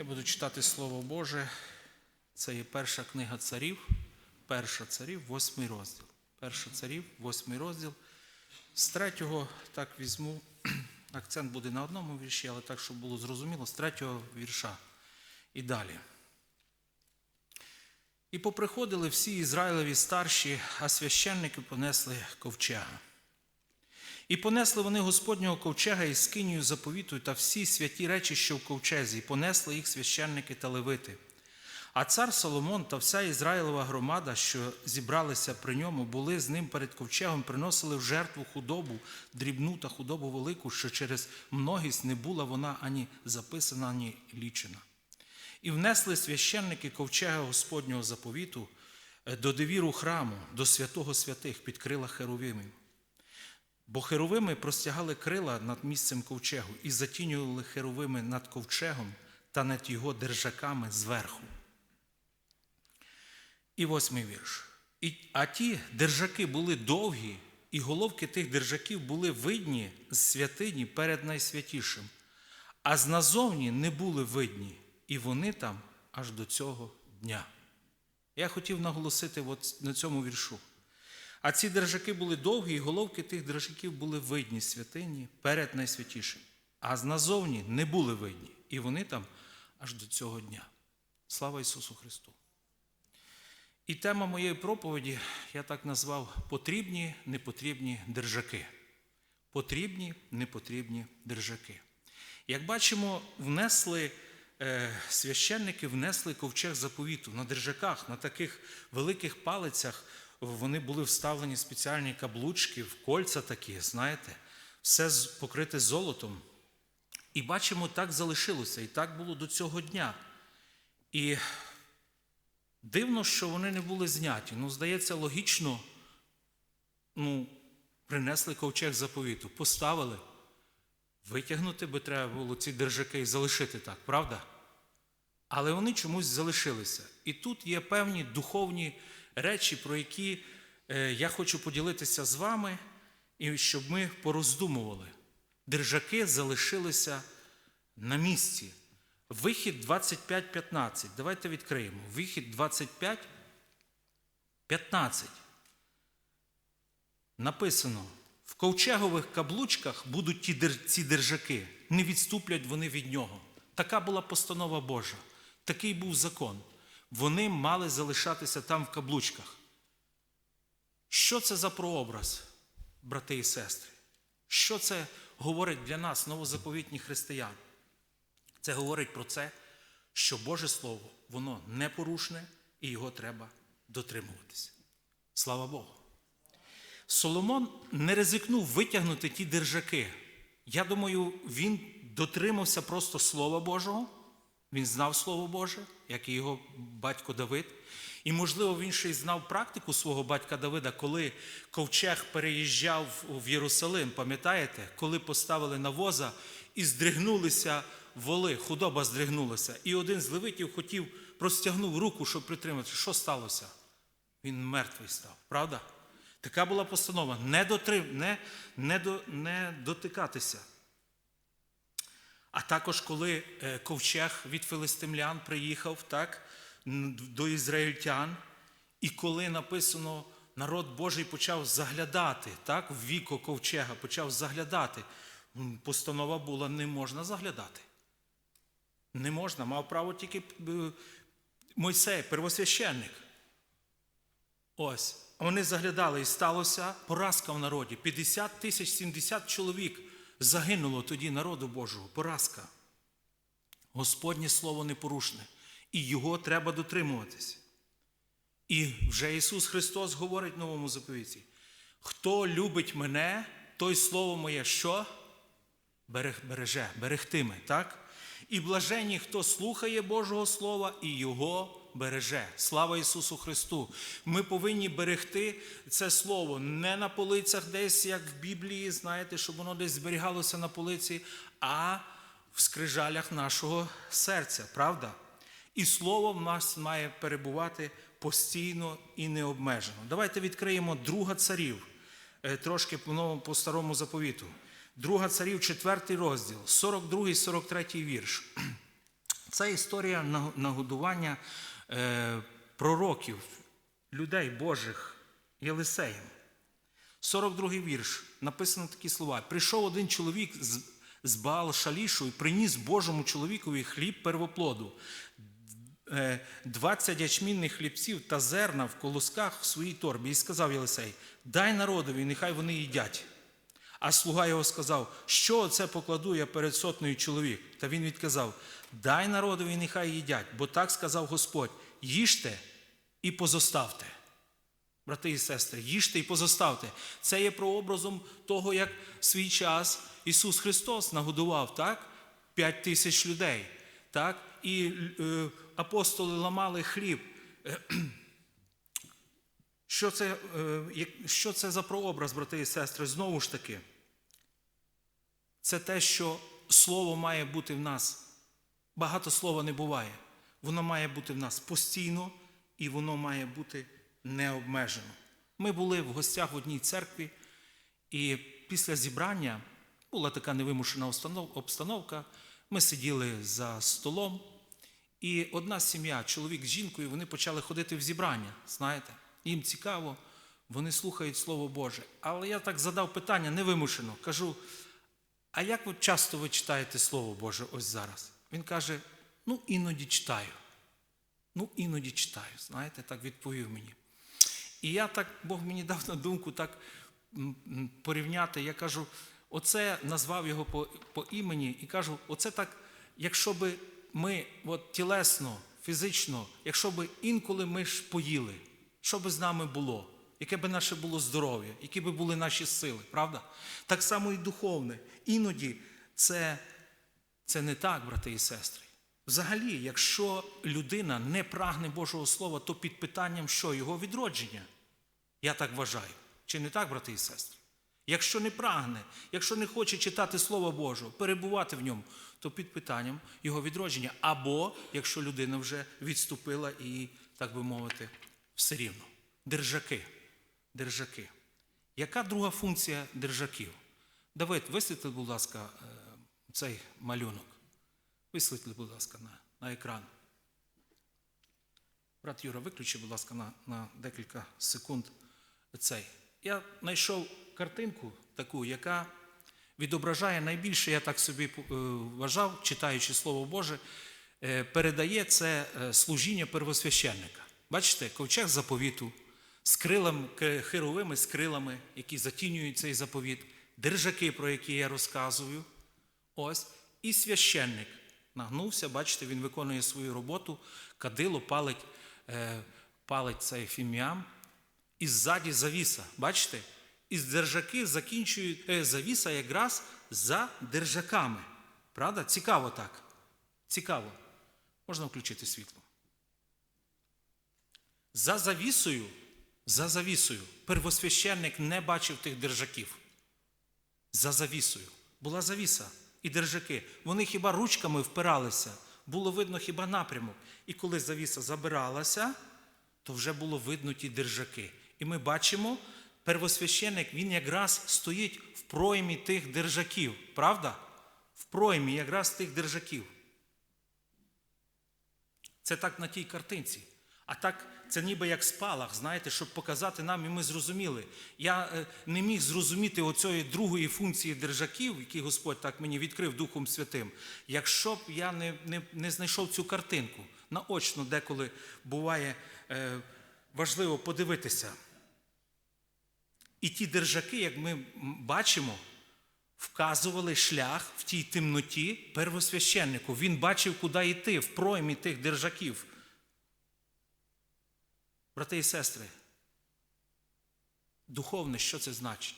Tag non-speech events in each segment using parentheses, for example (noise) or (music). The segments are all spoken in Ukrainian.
Я буду читати Слово Боже. Це є перша книга царів, перша царів, восьмий розділ. Перша царів, восьмий розділ. З третього, так візьму, (clears throat) акцент буде на одному вірші, але так, щоб було зрозуміло, з третього вірша і далі. І поприходили всі Ізраїлеві старші, а священники понесли ковчега. І понесли вони Господнього ковчега із скинію заповіту та всі святі речі, що в ковчезі, і понесли їх священники та левити. А цар Соломон та вся Ізраїлова громада, що зібралися при ньому, були з ним перед ковчегом, приносили в жертву худобу, дрібну та худобу велику, що через многість не була вона ані записана, ані лічена. І внесли священники ковчега Господнього заповіту е, до девіру храму, до святого святих під крила херовимів. Бо херовими простягали крила над місцем ковчегу і затінювали херовими над ковчегом та над його держаками зверху. І восьмий вірш. А ті держаки були довгі, і головки тих держаків були видні з святині перед найсвятішим, а з назовні не були видні, і вони там аж до цього дня. Я хотів наголосити от на цьому віршу. А ці держаки були довгі, і головки тих держаків були видні святині перед найсвятішим, а назовні не були видні, і вони там аж до цього дня. Слава Ісусу Христу! І тема моєї проповіді я так назвав потрібні, непотрібні держаки. Потрібні, непотрібні держаки. Як бачимо, внесли е, священники внесли ковчег заповіту на держаках, на таких великих палицях. Вони були вставлені спеціальні каблучки, в кольця такі, знаєте, все покрите золотом. І бачимо, так залишилося, і так було до цього дня. І Дивно, що вони не були зняті. Ну, здається, логічно, ну, принесли ковчег заповіту, поставили. Витягнути би треба було ці держаки і залишити так, правда? Але вони чомусь залишилися. І тут є певні духовні речі, про які е, я хочу поділитися з вами, і щоб ми пороздумували. Держаки залишилися на місці. Вихід 25.15. Давайте відкриємо. Вихід 25.15. Написано: в ковчегових каблучках будуть ті ці держаки, не відступлять вони від нього. Така була постанова Божа, такий був закон. Вони мали залишатися там в каблучках. Що це за прообраз, брати і сестри? Що це говорить для нас, новозаповітні християни? Це говорить про це, що Боже Слово, воно непорушне і його треба дотримуватися. Слава Богу. Соломон не ризикнув витягнути ті держаки. Я думаю, він дотримався просто Слова Божого. Він знав Слово Боже, як і його батько Давид. І, можливо, він ще й знав практику свого батька Давида, коли ковчег переїжджав в Єрусалим, пам'ятаєте, коли поставили на воза і здригнулися воли, худоба здригнулася. І один з левитів хотів простягнув руку, щоб притримати. Що сталося? Він мертвий став, правда? Така була постанова не, дотрим, не, не, до, не дотикатися. А також, коли е, ковчег від филистимлян приїхав так, до ізраїльтян, і коли написано, народ Божий почав заглядати, так, в віко ковчега почав заглядати, постанова була не можна заглядати. Не можна, мав право тільки Мойсей, первосвященник. Ось. Вони заглядали, і сталося поразка в народі. 50 тисяч 70 чоловік загинуло тоді народу Божого. Поразка. Господнє слово непорушне, і його треба дотримуватись. І вже Ісус Христос говорить в новому заповіті: хто любить мене, той слово моє що? Береже, берегтиме, так? І блаженні, хто слухає Божого Слова і його береже. Слава Ісусу Христу! Ми повинні берегти це слово не на полицях десь, як в Біблії, знаєте, щоб воно десь зберігалося на полиці, а в скрижалях нашого серця, правда? І слово в нас має перебувати постійно і необмежено. Давайте відкриємо друга царів, е, трошки по старому заповіту. Друга царів, четвертий розділ, 42-43 вірш. (clears throat) Це історія нагодування пророків, людей Божих Єлисеєм. 42-й вірш. Написано такі слова. Прийшов один чоловік з, Баал Шалішу і приніс Божому чоловікові хліб первоплоду, е, 20 ячмінних хлібців та зерна в колосках в своїй торбі. І сказав Єлисей: Дай народові, нехай вони їдять. А слуга його сказав, що це покладу я перед сотнею чоловік. Та він відказав: Дай народові, нехай їдять, бо так сказав Господь: їжте і позоставте. Брати і сестри, їжте і позоставте. Це є прообразом того, як в свій час Ісус Христос нагодував так? П'ять тисяч людей. Так? І е, апостоли ламали хліб. Що це, е, що це за прообраз, брати і сестри? Знову ж таки, це те, що слово має бути в нас. Багато слова не буває. Воно має бути в нас постійно і воно має бути необмежено. Ми були в гостях в одній церкві, і після зібрання була така невимушена обстановка. Ми сиділи за столом, і одна сім'я, чоловік з жінкою, вони почали ходити в зібрання. Знаєте, їм цікаво, вони слухають Слово Боже. Але я так задав питання невимушено. Кажу: а як ви часто ви читаєте Слово Боже ось зараз? Він каже: ну, іноді читаю. Ну, іноді читаю. Знаєте, так відповів мені. І я так, Бог мені дав на думку так порівняти. Я кажу, оце назвав його по, по імені і кажу, оце так, якщо би ми от, тілесно, фізично, якщо би інколи ми ж поїли, що би з нами було? Яке би наше було здоров'я, які би були наші сили, правда? Так само і духовне. Іноді це, це не так, брати і сестри. Взагалі, якщо людина не прагне Божого Слова, то під питанням що? Його відродження. Я так вважаю. Чи не так, брати і сестри? Якщо не прагне, якщо не хоче читати Слово Боже, перебувати в ньому, то під питанням його відродження. Або якщо людина вже відступила і, так би мовити, все рівно. Держаки. Держаки. Яка друга функція держаків? Давид, висвітли, будь ласка, е, цей малюнок. Висвітли, будь ласка, на, на екран. Брат Юра, виключи, будь ласка, на, на декілька секунд цей. Я знайшов картинку таку, яка відображає найбільше, я так собі е, вважав, читаючи Слово Боже, е, передає це служіння первосвященника. Бачите, ковчег заповіту з крилами, херовими з крилами, які затінюють цей заповіт, держаки, про які я розказую. Ось, і священник нагнувся, бачите, він виконує свою роботу, кадило палить, е, палить цей фіміам, і ззаді завіса. Бачите? І держаки закінчують е, завіса якраз за держаками. Правда? Цікаво так. Цікаво. Можна включити світло. За завісою, за завісою, первосвященник не бачив тих держаків. За завісою. Була завіса і держаки. Вони хіба ручками впиралися, було видно хіба напрямок. І коли завіса забиралася, то вже було видно ті держаки. І ми бачимо, первосвященик, він якраз стоїть в проймі тих держаків. Правда? В проймі якраз тих держаків. Це так на тій картинці. А так, це ніби як спалах, знаєте, щоб показати нам, і ми зрозуміли. Я е, не міг зрозуміти оцієї другої функції держаків, які Господь так мені відкрив Духом Святим, якщо б я не, не, не знайшов цю картинку. Наочно деколи буває е, важливо подивитися. І ті держаки, як ми бачимо, вказували шлях в тій темноті первосвященнику. Він бачив, куди йти в проймі тих держаків. Брати і сестри, духовне, що це значить?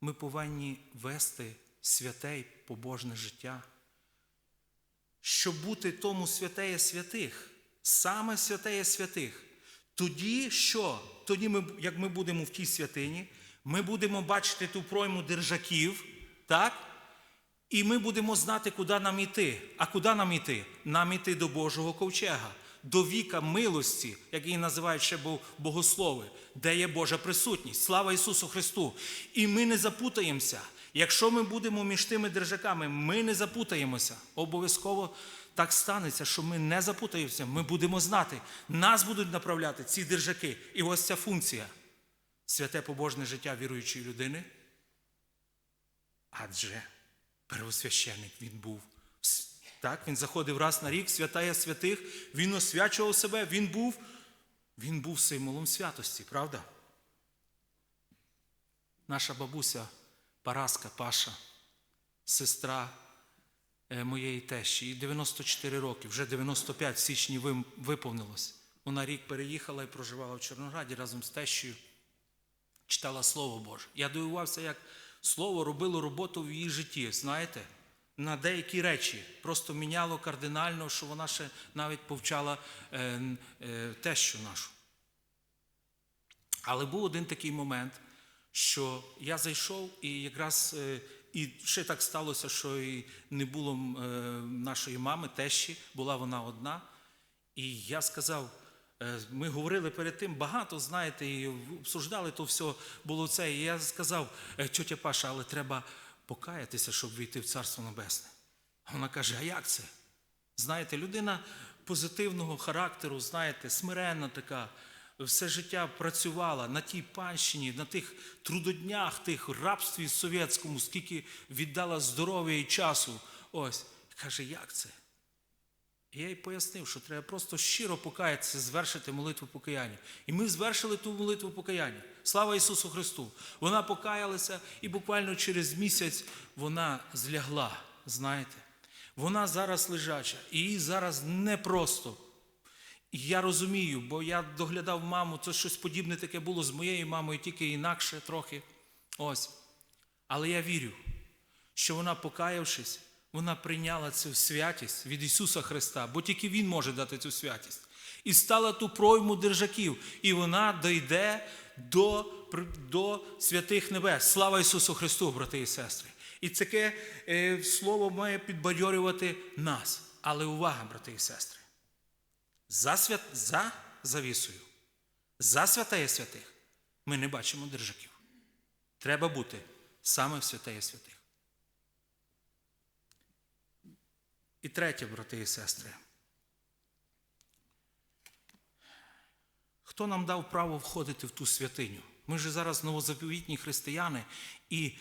Ми повинні вести святе й побожне життя, щоб бути тому святеє святих, саме святеє святих. Тоді що? Тоді, ми, як ми будемо в тій святині, ми будемо бачити ту пройму держаків, так? І ми будемо знати, куди нам іти. А куди нам іти? Нам іти до Божого ковчега, до віка милості, як її називають ще бо- богослови, де є Божа присутність. Слава Ісусу Христу! І ми не запутаємося. Якщо ми будемо між тими держаками, ми не запутаємося. Обов'язково так станеться, що ми не запутаємося. Ми будемо знати, нас будуть направляти ці держаки. І ось ця функція святе побожне життя віруючої людини. Адже первосвященник він був. Так, він заходив раз на рік, святая святих, він освячував себе, він був, він був символом святості, правда? Наша бабуся Параска Паша, сестра е, моєї тещі, їй 94 роки, вже 95 в січні виповнилось. Вона рік переїхала і проживала в Чорнограді разом з тещею читала Слово Боже. Я дивувався, як Слово робило роботу в її житті, знаєте, на деякі речі. Просто міняло кардинально, що вона ще навіть повчала е, е, тещу нашу. Але був один такий момент, що я зайшов, і якраз е, і ще так сталося, що і не було е, нашої мами, тещі, була вона одна. І я сказав, е, ми говорили перед тим багато, знаєте, і обсуждали то все було це. І я сказав, «Е, тьотя Паша, але треба покаятися, щоб війти в Царство Небесне. Вона каже: а як це? Знаєте, людина позитивного характеру, знаєте, смиренна така, все життя працювала на тій панщині, на тих трудоднях, тих рабстві совєтському, скільки віддала здоров'я і часу. Ось. Каже, як це? І я їй пояснив, що треба просто щиро покаятися, звершити молитву покаяння. І ми звершили ту молитву покаяння. Слава Ісусу Христу! Вона покаялася, і буквально через місяць вона злягла. Знаєте, вона зараз лежача, і їй зараз непросто. Я розумію, бо я доглядав маму, це щось подібне таке було з моєю мамою, тільки інакше трохи. Ось. Але я вірю, що вона, покаявшись, вона прийняла цю святість від Ісуса Христа, бо тільки Він може дати цю святість. І стала ту пройму держаків, і вона дійде до, до святих небес. Слава Ісусу Христу, брати і сестри. І таке е, слово має підбадьорювати нас. Але увага, брати і сестри. За, свят... за завісою, за святеє святих ми не бачимо держаків. Треба бути саме в святеє святих. І третє, брати і сестри. Хто нам дав право входити в ту святиню? Ми ж зараз новозаповітні християни, і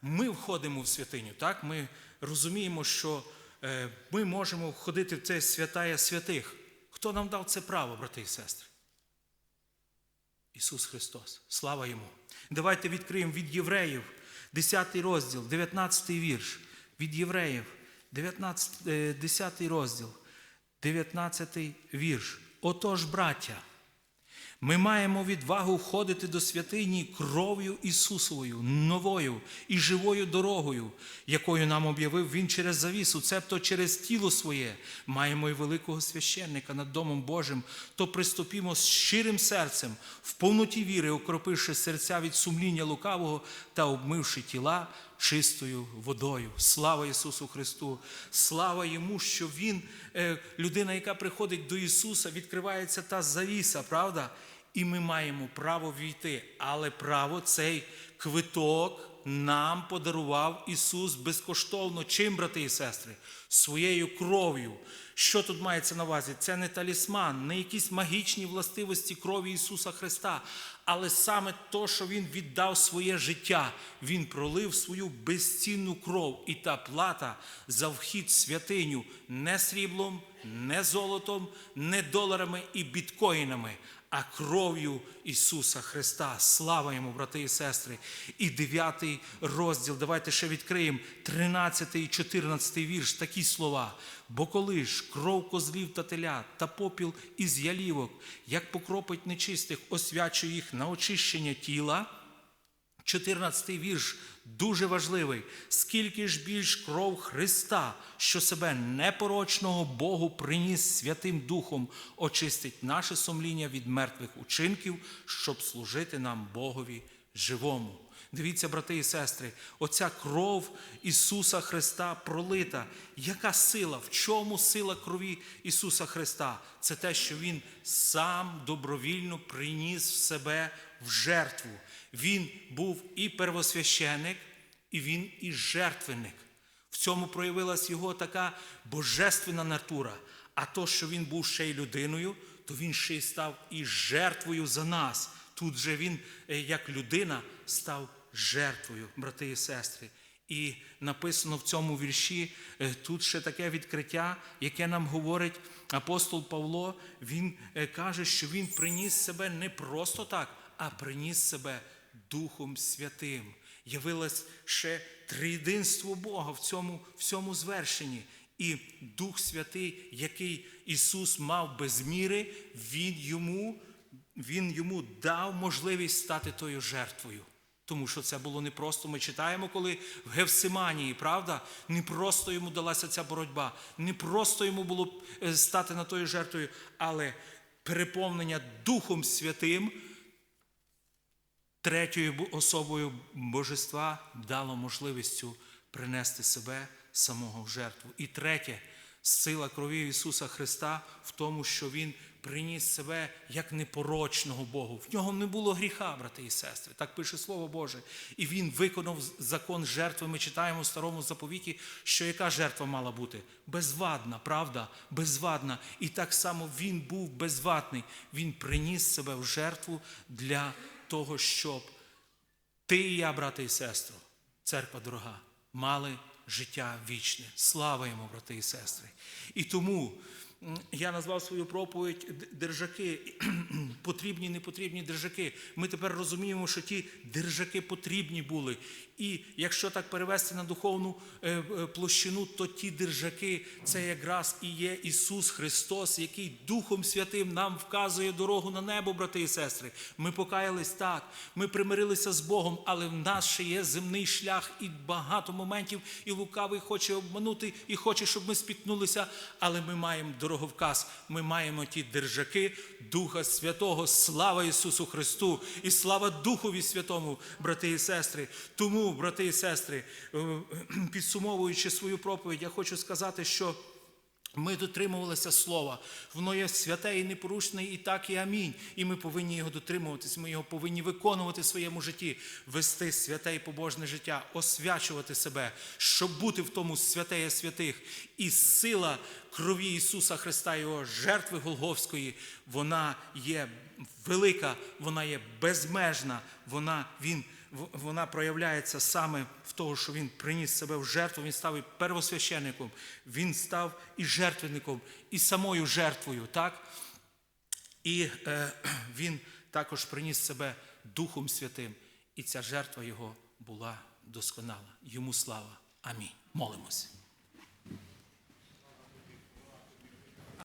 ми входимо в святиню. Так? Ми розуміємо, що е, ми можемо входити в це святая святих. Хто нам дав це право, брати і сестри? Ісус Христос. Слава Йому. Давайте відкриємо від Євреїв, 10 розділ, 19 вірш. Від Євреїв, 19, е, 10 розділ, 19 вірш. Отож, браття, ми маємо відвагу входити до святині кров'ю Ісусовою, новою і живою дорогою, якою нам об'явив Він через завісу, цебто через тіло своє. Маємо й великого священника над Домом Божим, то приступімо з щирим серцем, в повноті віри, окропивши серця від сумління лукавого та обмивши тіла чистою водою. Слава Ісусу Христу! Слава Йому, що Він, е, людина, яка приходить до Ісуса, відкривається та завіса, правда? І ми маємо право війти. Але право цей квиток нам подарував Ісус безкоштовно. Чим, брати і сестри? Своєю кров'ю. Що тут мається на увазі? Це не талісман, не якісь магічні властивості крові Ісуса Христа, але саме то, що Він віддав своє життя, Він пролив свою безцінну кров, і та плата за вхід в святиню не сріблом, не золотом, не доларами і біткоїнами, а кров'ю Ісуса Христа. Слава йому, брати і сестри. І дев'ятий розділ. Давайте ще відкриємо 13 і 14 вірш. Такі слова. Бо коли ж кров козлів та телят та попіл із ялівок, як покропить нечистих, освячує їх на очищення тіла. 14 вірш дуже важливий. Скільки ж більш кров Христа, що себе непорочного Богу приніс Святим Духом, очистить наше сумління від мертвих учинків, щоб служити нам Богові живому. Дивіться, брати і сестри, оця кров Ісуса Христа пролита. Яка сила? В чому сила крові Ісуса Христа? Це те, що Він сам добровільно приніс в себе в жертву. Він був і первосвященик, і він і жертвенник. В цьому проявилась його така божественна натура. А то, що він був ще й людиною, то він ще й став і жертвою за нас. Тут же він, е, як людина, став жертвою, брати і сестри. І написано в цьому вірші е, тут ще таке відкриття, яке нам говорить апостол Павло. Він е, каже, що він приніс себе не просто так, а приніс себе Духом Святим. Явилось ще триєдинство Бога в цьому, в цьому звершенні. І Дух Святий, який Ісус мав без міри, Він йому, він йому дав можливість стати тою жертвою. Тому що це було непросто. Ми читаємо, коли в Гевсиманії, правда, не просто йому далася ця боротьба, не просто йому було е, стати на тою жертвою, але переповнення Духом Святим, третьою особою Божества, дало можливість принести себе самого в жертву. І третє, сила крові Ісуса Христа в тому, що Він приніс себе як непорочного Богу. В нього не було гріха, брати і сестри. Так пише Слово Боже. І Він виконав закон жертви. Ми читаємо в старому заповіті, що яка жертва мала бути? Безвадна, правда? Безвадна. І так само Він був безвадний. Він приніс себе в жертву для того, щоб ти і я, брати і сестри, церква дорога, мали життя вічне. Слава йому, брати і сестри. І тому я назвав свою проповідь держаки, (clears throat) потрібні, непотрібні держаки. Ми тепер розуміємо, що ті держаки потрібні були. І якщо так перевести на духовну е, е, площину, то ті держаки це якраз і є Ісус Христос, який Духом Святим нам вказує дорогу на небо, брати і сестри. Ми покаялись так, ми примирилися з Богом, але в нас ще є земний шлях і багато моментів, і лукавий хоче обманути, і хоче, щоб ми спітнулися. Але ми маємо дороговказ, ми маємо ті держаки Духа Святого. Слава Ісусу Христу і слава Духові Святому, брати і сестри. Тому, брати і сестри, е, (clears throat) підсумовуючи свою проповідь, я хочу сказати, що. Ми дотримувалися слова. Воно є святе і непорушне, і так, і амінь. І ми повинні його дотримуватись, ми його повинні виконувати в своєму житті, вести святе і побожне життя, освячувати себе, щоб бути в тому святеє святих. І сила крові Ісуса Христа, Його жертви Голговської, вона є велика, вона є безмежна, вона, він, вона проявляється саме в тому, що він приніс себе в жертву, він став і первосвященником, він став і жертвенником, і самою жертвою. так? І е, (clears throat) він також приніс себе Духом Святим, і ця жертва його була досконала. Йому слава. Амінь. Молимося.